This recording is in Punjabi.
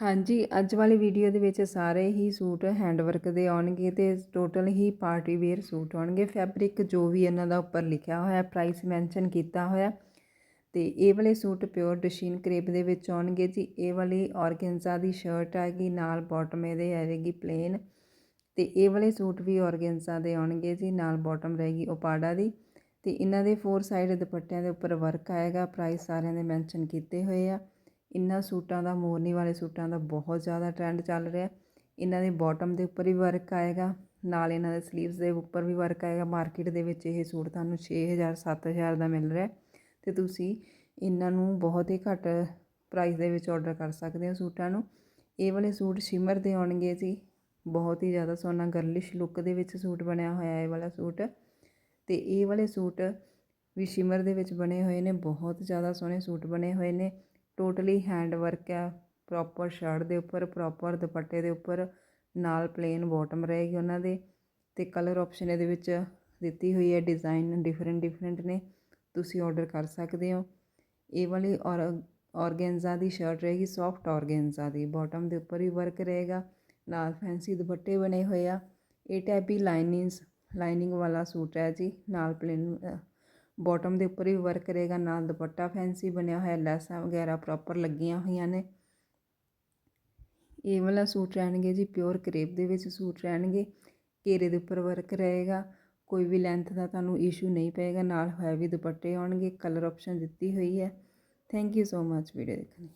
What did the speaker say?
ਹਾਂਜੀ, ਅੱਜ ਵਾਲੀ ਵੀਡੀਓ ਦੇ ਵਿੱਚ ਸਾਰੇ ਹੀ ਸੂਟ ਹੈਂਡ ਵਰਕ ਦੇ ਆਉਣਗੇ ਤੇ ਟੋਟਲ ਹੀ ਪਾਰਟੀ ਵੇਅਰ ਸੂਟ ਆਉਣਗੇ। ਫੈਬਰਿਕ ਜੋ ਵੀ ਇਹਨਾਂ ਦਾ ਉੱਪਰ ਲਿਖਿਆ ਹੋਇਆ ਪ੍ਰਾਈਸ ਮੈਂਸ਼ਨ ਕੀਤਾ ਹੋਇਆ, ਤੇ ਇਹ ਵਾਲੇ ਸੂਟ ਪਿਓਰ ਡਸ਼ੀਨ ਕਰੇਪ ਦੇ ਵਿੱਚ ਆਉਣਗੇ ਜੀ। ਇਹ ਵਾਲੀ ਔਰਗੈਂਜ਼ਾ ਦੀ ਸ਼ਰਟ ਆਏਗੀ ਨਾਲ ਬਾਟਮ ਇਹਦੇ ਆਏਗੀ ਪਲੇਨ ਤੇ ਇਹ ਵਾਲੇ ਸੂਟ ਵੀ ਔਰਗੈਂਜ਼ਾ ਦੇ ਆਉਣਗੇ ਜੀ, ਨਾਲ ਬਾਟਮ ਰਹੇਗੀ ਓਪਾਡਾ ਦੀ, ਤੇ ਇਹਨਾਂ ਦੇ ਫੋਰ ਸਾਈਡ ਦੁਪੱਟਿਆਂ ਦੇ ਉੱਪਰ ਵਰਕ ਆਏਗਾ। ਪ੍ਰਾਈਸ ਸਾਰਿਆਂ ਦੇ ਮੈਂਸ਼ਨ ਕੀਤੇ ਹੋਏ ਆ। ਇਹਨਾਂ ਸੂਟਾਂ ਦਾ, ਮੋਰਨੀ ਵਾਲੇ ਸੂਟਾਂ ਦਾ ਬਹੁਤ ਜ਼ਿਆਦਾ ਟਰੈਂਡ ਚੱਲ ਰਿਹਾ ਇਹਨਾਂ ਦੇ ਬੋਟਮ ਦੇ ਉੱਪਰ ਵੀ ਵਰਕ ਆਏਗਾ, ਨਾਲ ਇਹਨਾਂ ਦੇ ਸਲੀਵਸ ਦੇ ਉੱਪਰ ਵੀ ਵਰਕ ਆਏਗਾ। ਮਾਰਕੀਟ ਦੇ ਵਿੱਚ ਇਹ ਸੂਟ ਤੁਹਾਨੂੰ 6000 7000 ਦਾ ਮਿਲ ਰਿਹਾ ਤੇ ਤੁਸੀਂ ਇਹਨਾਂ ਨੂੰ ਬਹੁਤ ਹੀ ਘੱਟ ਪ੍ਰਾਈਸ ਦੇ ਵਿੱਚ ਆਰਡਰ ਕਰ ਸਕਦੇ ਹੋ ਸੂਟਾਂ ਨੂੰ। ਇਹ ਵਾਲੇ ਸੂਟ ਸ਼ਿਮਰ ਦੇ ਆਉਣਗੇ ਜੀ। ਬਹੁਤ ਹੀ ਜ਼ਿਆਦਾ ਸੋਹਣਾ ਗਰਲਿਸ਼ ਲੁੱਕ ਦੇ ਵਿੱਚ ਸੂਟ ਬਣਿਆ ਹੋਇਆ ਇਹ ਵਾਲਾ ਸੂਟ। ਤੇ ਇਹ ਵਾਲੇ ਸੂਟ ਵੀ ਸ਼ਿਮਰ ਦੇ ਵਿੱਚ ਬਣੇ ਹੋਏ ਨੇ। ਬਹੁਤ ਜ਼ਿਆਦਾ ਸੋਹਣੇ ਸੂਟ ਬਣੇ ਹੋਏ ਨੇ। ਟੋਟਲੀ ਹੈਂਡ ਵਰਕ ਹੈ ਪ੍ਰੋਪਰ ਸ਼ਰਟ ਦੇ ਉੱਪਰ ਪ੍ਰੋਪਰ ਦੁਪੱਟੇ ਦੇ ਉੱਪਰ, ਨਾਲ ਪਲੇਨ ਬਾਟਮ ਰਹੇਗੀ ਉਹਨਾਂ ਦੇ ਤੇ ਕਲਰ ਆਪਸ਼ਨ ਇਹਦੇ ਵਿੱਚ ਦਿੱਤੀ ਹੋਈ ਹੈ ਡਿਜ਼ਾਈਨ ਡਿਫਰੈਂਟ ਡਿਫਰੈਂਟ ਨੇ, ਤੁਸੀਂ ਆਰਡਰ ਕਰ ਸਕਦੇ ਹੋ। ਇਹ ਵਾਲੀ ਔਰ ਔਰਗੈਂਜ਼ਾ ਦੀ ਸ਼ਰਟ ਰਹੇਗੀ ਸੌਫਟ ਔਰਗੈਂਜ਼ਾ ਦੀ ਬਾਟਮ ਦੇ ਉੱਪਰ ਵੀ ਵਰਕ ਰਹੇਗਾ, ਨਾਲ ਫੈਂਸੀ ਦੁਪੱਟੇ ਬਣੇ ਹੋਏ ਆ, ਇਹ ਟਾਈਪ ਹੀ ਲਾਈਨਿੰਗਸ ਲਾਈਨਿੰਗ ਵਾਲਾ ਸੂਟ ਹੈ ਜੀ, ਨਾਲ ਪਲੇਨ ਬਾਟਮ ਦੇ ਉੱਪਰ ਵੀ ਵਰਕ ਰਹੇਗਾ ਨਾਲ ਦੁਪੱਟਾ ਫੈਂਸੀ ਬਣਿਆ ਹੋਇਆ, ਲੈਸਾਂ ਵਗੈਰਾ ਪ੍ਰੋਪਰ ਲੱਗੀਆਂ ਹੋਈਆਂ ਨੇ। ਇਹ ਵਾਲਾ ਸੂਟ ਰਹਿਣਗੇ ਜੀ ਪਿਓਰ ਕਰੇਪ ਦੇ ਵਿੱਚ ਸੂਟ ਰਹਿਣਗੇ। ਘੇਰੇ ਦੇ ਉੱਪਰ ਵਰਕ ਰਹੇਗਾ। ਕੋਈ ਵੀ ਲੈਂਥ ਦਾ ਤੁਹਾਨੂੰ ਇਸ਼ੂ ਨਹੀਂ ਪਏਗਾ, ਨਾਲ ਹੈਵੀ ਦੁਪੱਟੇ ਆਉਣਗੇ ਕਲਰ ਆਪਸ਼ਨ ਦਿੱਤੀ ਹੋਈ ਹੈ। Thank you so much video ਦੇਖਣ ਲਈ।